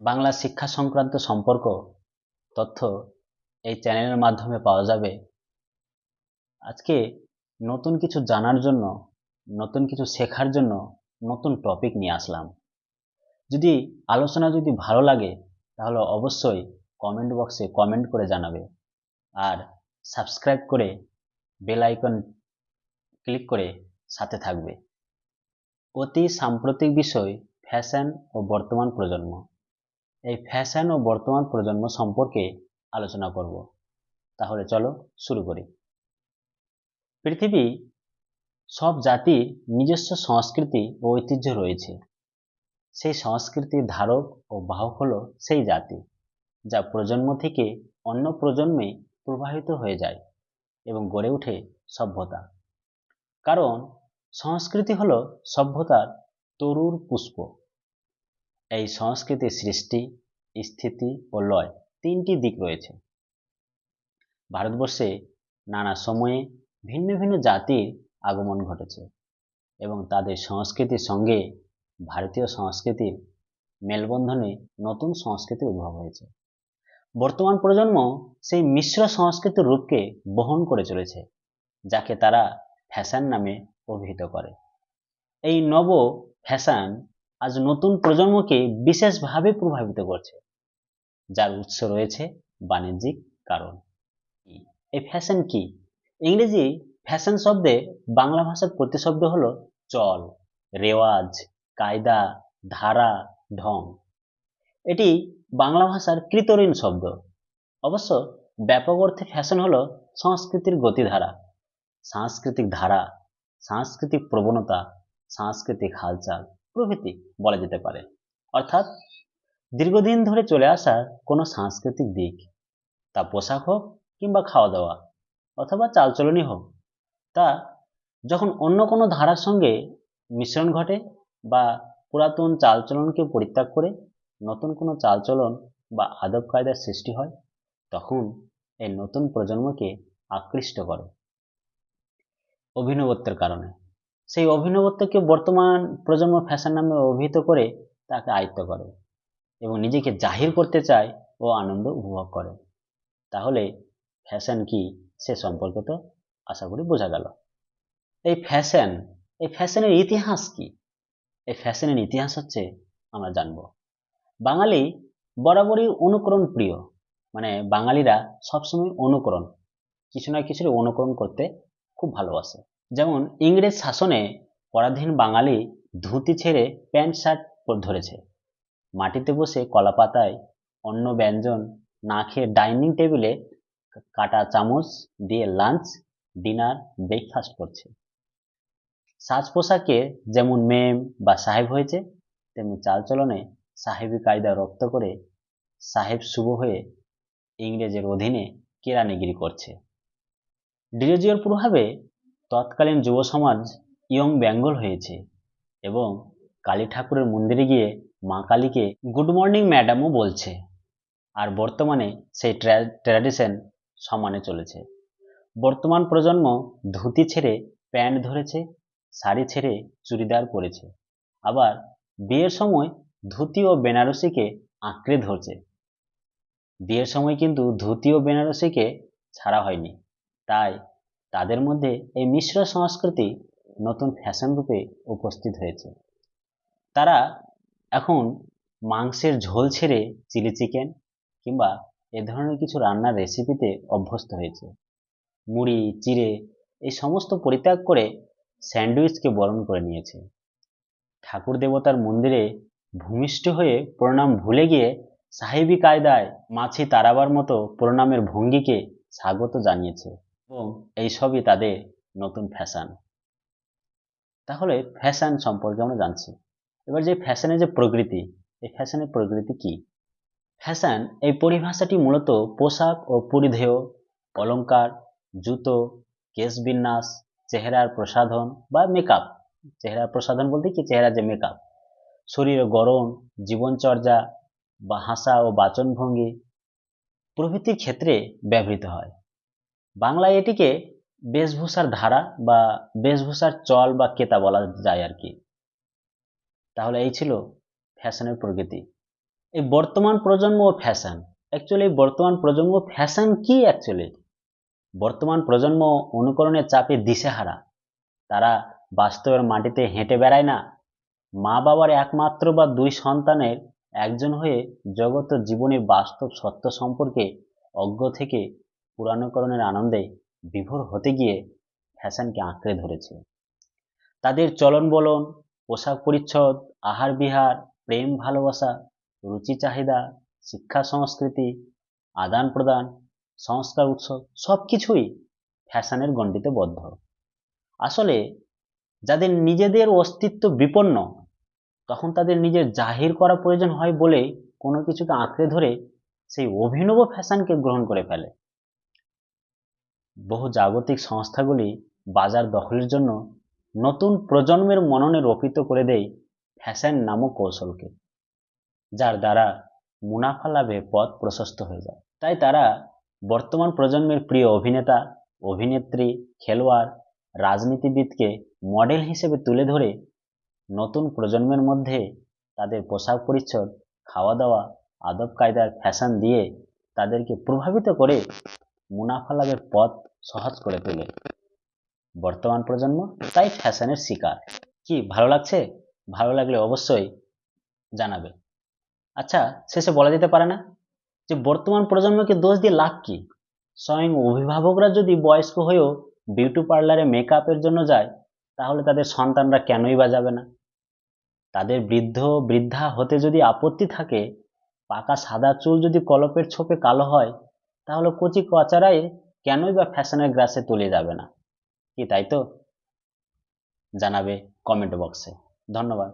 বাংলা শিক্ষা সংক্রান্ত সম্পর্ক তথ্য এই চ্যানেলের মাধ্যমে পাওয়া যাবে। আজকে নতুন কিছু জানার জন্য, নতুন কিছু শেখার জন্য নতুন টপিক নিয়ে আসলাম। যদি আলোচনা যদি ভালো লাগে, তাহলে অবশ্যই কমেন্ট বক্সে কমেন্ট করে জানাবে। আর সাবস্ক্রাইব করে বেল আইকন ক্লিক করে সাথে থাকবে। অতি সাম্প্রতিক বিষয় ফ্যাশন ও বর্তমান প্রজন্ম। এই ফ্যাশন ও বর্তমান প্রজন্ম সম্পর্কে আলোচনা করব। তাহলে চলো শুরু করি। পৃথিবী, সব জাতির নিজস্ব সংস্কৃতি ও ঐতিহ্য রয়েছে। সেই সংস্কৃতির ধারক ও বাহক হলো সেই জাতি, যা প্রজন্ম থেকে অন্য প্রজন্মে প্রবাহিত হয়ে যায় এবং গড়ে ওঠে সভ্যতা। কারণ সংস্কৃতি হল সভ্যতার তরুর পুষ্প। এই সংস্কৃতির সৃষ্টি, স্থিতি ও লয় তিনটি দিক রয়েছে। ভারতবর্ষে নানা সময়ে ভিন্ন ভিন্ন জাতির আগমন ঘটেছে এবং তাদের সংস্কৃতির সঙ্গে ভারতীয় সংস্কৃতির মেলবন্ধনে নতুন সংস্কৃতির উদ্ভব হয়েছে। বর্তমান প্রজন্ম সেই মিশ্র সংস্কৃতির রূপকে বহন করে চলেছে, যাকে তারা ফ্যাশন নামে অভিহিত করে। এই নব ফ্যাশন আজ নতুন প্রজন্মকে বিশেষভাবে প্রভাবিত করছে, যার উৎস রয়েছে বাণিজ্যিক কারণ। এই ফ্যাশন কি? ইংরেজি ফ্যাশন শব্দে বাংলা ভাষার প্রতিশব্দ হলো চল, রেওয়াজ, কায়দা, ধারা, ঢং। এটি বাংলা ভাষার কৃতঋণ শব্দ। অবশ্য ব্যাপক অর্থে ফ্যাশন হলো সংস্কৃতির গতিধারা। সাংস্কৃতিক ধারা, সাংস্কৃতিক প্রবণতা, সাংস্কৃতিক হালচাল। প্রভৃতি বলা যেতে পারে। অর্থাৎ, দীর্ঘদিন ধরে চলে আসা কোনো সাংস্কৃতিক দিক, তা পোশাক হোক কিংবা খাওয়া দাওয়া অথবা চালচলনই হোক, তা যখন অন্য কোনো ধারার সঙ্গে মিশ্রণ ঘটে বা পুরাতন চালচলনকে পরিত্যাগ করে নতুন কোনো চালচলন বা আদব কায়দার সৃষ্টি হয়, তখন এই নতুন প্রজন্মকে আকৃষ্ট করে। অভিনবত্বের কারণে। সেই অভিনবত্বকে বর্তমান প্রজন্ম ফ্যাশন নামে অভিহিত করে তাকে আয়ত্ত করে এবং নিজেকে জাহির করতে চায় ও আনন্দ উপভোগ করে। তাহলে ফ্যাশন কি সে সম্পর্কে তো আশা করি বোঝা গেল। এই ফ্যাশন, এই ফ্যাশনের ইতিহাস কি? এই ফ্যাশনের ইতিহাস হচ্ছে আমরা জানব। বাঙালি বরাবরই অনুকরণ প্রিয়। মানে বাঙালিরা সবসময় অনুকরণ, কিছু না কিছুর অনুকরণ করতে খুব ভালোবাসে। যেমন ইংরেজ শাসনে পরাধীন বাঙালি ধুতি ছেড়ে প্যান্ট, শার্ট ধরেছে। মাটিতে বসে কলাপাতায় অন্য ব্যঞ্জন, না খেয়ে ডাইনিং টেবিলে কাটা চামচ দিয়ে লাঞ্চ, ডিনার, ব্রেকফাস্ট করছে। সাজ পোশাকে যেমন মেম বা সাহেব হয়েছে, তেমনি চালচলনে সাহেবী কায়দা রপ্ত করে সাহেব শুভ হয়ে ইংরেজের অধীনে কেরানিগিরি করছে। ডিরোজিওর প্রভাবে তৎকালীন যুব সমাজ ইয়ং বেঙ্গল হয়েছে এবং কালী ঠাকুরের মন্দিরে গিয়ে মা কালীকে গুড মর্নিং, ম্যাডামও বলছে। আর বর্তমানে সেই ট্র্যাডিশন সমানে চলেছে। বর্তমান প্রজন্ম ধুতি ছেড়ে প্যান্ট ধরেছে, শাড়ি ছেড়ে চুড়িদার পরেছে। আবার বিয়ের সময় ধুতি ও বেনারসিকে আঁকড়ে ধরছে। বিয়ের সময় কিন্তু ধুতি ও বেনারসিকে ছাড়া হয়নি। তাই তাদের মধ্যে এই মিশ্র সংস্কৃতি নতুন ফ্যাশন রূপে উপস্থিত হয়েছে। তারা এখন মাংসের ঝোল ছেড়ে চিলি চিকেন কিংবা এ ধরনের কিছু রান্নার রেসিপিতে অভ্যস্ত হয়েছে। মুড়ি, চিড়ে এই সমস্ত পরিত্যাগ করে স্যান্ডউইচকে বরণ করে নিয়েছে। ঠাকুর দেবতার মন্দিরে ভূমিষ্ঠ হয়ে প্রণাম ভুলে গিয়ে সাহেবি কায়দায় মাছি তারাবার মতো প্রণামের ভঙ্গিকে স্বাগত জানিয়েছে। এবং এইসবই তাদের নতুন ফ্যাশান তাহলে ফ্যাশান সম্পর্কে আমরা জানছি। এবার যে ফ্যাশনের যে প্রকৃতি, এই ফ্যাশনের প্রকৃতি কি? ফ্যাশন এই পরিভাষাটি মূলত পোশাক ও পরিধেয় অলঙ্কার জুতো, কেশ বিন্যাস, চেহারার প্রসাধন বা মেকআপ চেহারার প্রসাধন বলতে কি? চেহারা যে মেকআপ শরীরে গরম জীবনচর্যা বা হাসা ও বাচনভঙ্গি প্রভৃতির ক্ষেত্রে ব্যবহৃত হয়। বাংলায় এটিকে বেশভূষার ধারা বা বেশভূষার চল বা কেতা বলা যায় আর কি। তাহলে এই ছিল ফ্যাশনের প্রকৃতি। এই বর্তমান প্রজন্ম ও ফ্যাশন। অ্যাকচুয়ালি বর্তমান প্রজন্ম ফ্যাশন কি অ্যাকচুয়ালি বর্তমান প্রজন্ম অনুকরণের চাপে দিশেহারা। তারা বাস্তবের মাটিতে হেঁটে বেড়ায় না। মা বাবার একমাত্র বা দুই সন্তানের একজন হয়ে জগৎ ও জীবনের বাস্তব সত্য সম্পর্কে অজ্ঞ থেকে পুরাণকরণের আনন্দে বিভোর হতে গিয়ে ফ্যাশনকে আঁকড়ে ধরেছে। তাদের চলন বলন, পোশাক পরিচ্ছদ, আহার বিহার, প্রেম ভালোবাসা, রুচি চাহিদা, শিক্ষা সংস্কৃতি, আদান প্রদান, সংস্কার উৎসব সব কিছুই ফ্যাশনের গণ্ডিতে বদ্ধ। আসলে যাদের নিজেদের অস্তিত্ব বিপন্ন, তখন তাদের নিজের জাহির করা প্রয়োজন হয় বলে কোনো কিছুকে আঁকড়ে ধরে সেই অভিনব ফ্যাশনকে গ্রহণ করে ফেলে। বহু জাগতিক সংস্থাগুলি বাজার দখলের জন্য নতুন প্রজন্মের মননে রোপিত করে দেয় ফ্যাশন নামক কৌশলকে, যার দ্বারা মুনাফা লাভে পথ প্রশস্ত হয়ে যায়। তাই তারা বর্তমান প্রজন্মের প্রিয় অভিনেতা, অভিনেত্রী, খেলোয়াড়, রাজনীতিবিদকে মডেল হিসেবে তুলে ধরে নতুন প্রজন্মের মধ্যে তাদের পোশাক পরিচ্ছদ, খাওয়া দাওয়া, আদব কায়দার ফ্যাশন দিয়ে তাদেরকে প্রভাবিত করে মুনাফা লাভের পথ সহজ করে তোলে। বর্তমান প্রজন্ম তাই ফ্যাশনের শিকার। কি, ভালো লাগছে? ভালো লাগলে অবশ্যই জানাবে। আচ্ছা শেষে বলা যেতে পারে না যে, বর্তমান প্রজন্মকে দোষ দিয়ে লাভ কি? স্বয়ং অভিভাবকরা যদি বয়স্ক হয়েও বিউটি পার্লারে মেকআপের জন্য যায়, তাহলে তাদের সন্তানরা কেনই বা যাবে না? তাদের বৃদ্ধ, বৃদ্ধা হতে যদি আপত্তি থাকে, পাকা সাদা চুল যদি কলপের ছোপে কালো হয় তাহলে কচি কচারাই কেনই বা ফ্যাশনের গ্রাসে তুলে যাবে না? কি তাই তো? জানাবে কমেন্ট বক্সে ধন্যবাদ।